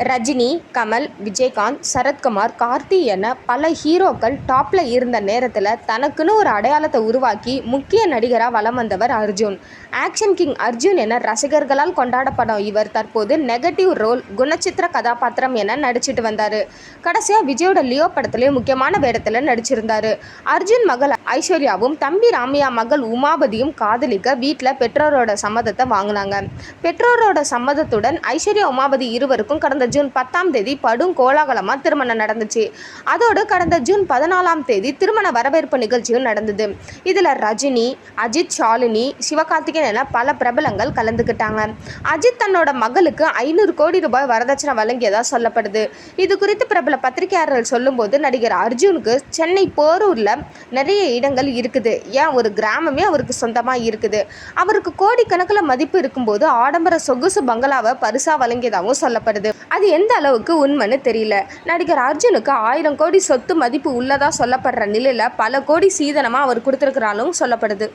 ரஜினி கமல் விஜயகாந்த் சரத்குமார் கார்த்தி என பல ஹீரோக்கள் டாப்பில் இருந்த நேரத்தில் தனக்குன்னு ஒரு அடையாளத்தை உருவாக்கி முக்கிய நடிகராக வலம் வந்தவர் அர்ஜுன். ஆக்ஷன் கிங் அர்ஜுன் என ரசிகர்களால் கொண்டாடப்படும் இவர் தற்போது நெகட்டிவ் ரோல் குணச்சித்திர கதாபாத்திரம் என நடிச்சிட்டு வந்தார். கடைசியாக விஜயோட லியோ படத்துலேயும் முக்கியமான வேடத்தில் நடிச்சிருந்தார். அர்ஜுன் மகள் ஐஸ்வர்யாவும் தம்பி ராமையா மகள் உமாபதியும் காதலிக்க வீட்டில் பெற்றோரோட சம்மதத்தை வாங்கினாங்க. பெற்றோரோட சம்மதத்துடன் ஐஸ்வர்யா உமாபதி இருவருக்கும் கடந்த ஜூன் பத்தாம் தேதி படும் கோலாகலமாக திருமணம் நடந்துச்சு. அதோடு கடந்த ஜூன் பதினாலாம் தேதி திருமண வரவேற்பு நிகழ்ச்சியும் நடந்தது. இதில் ரஜினி அஜித் ஷாலினி சிவகார்த்திகேயன் என பல பிரபலங்கள் கலந்துக்கிட்டாங்க அஜித் தன்னோட மகளுக்கு ஐநூறு கோடி ரூபாய் வரதட்சணை வழங்கியதாக சொல்லப்படுது. இது குறித்து பிரபல பத்திரிகையாளர்கள் சொல்லும்போது நடிகர் அர்ஜுனுக்கு சென்னை போரூரில் நிறைய இடங்கள் இருக்குது. ஏன்? ஒரு கிராமமே அவருக்கு சொந்தமாக இருக்குது. அவருக்கு கோடிக்கணக்கில் மதிப்பு இருக்கும்போது ஆடம்பர சொகுசு பங்களாவை பரிசாக வழங்கியதாகவும் சொல்லப்படுது. அது எந்த அளவுக்கு உண்மைன்னு தெரியல. நடிகர் அர்ஜுனுக்கு ஆயிரம் கோடி சொத்து மதிப்பு உள்ளதாக சொல்லப்படுற நிலையில் பல கோடி சீதனமாக அவர் கொடுத்துருக்கிறாலும் சொல்லப்படுது.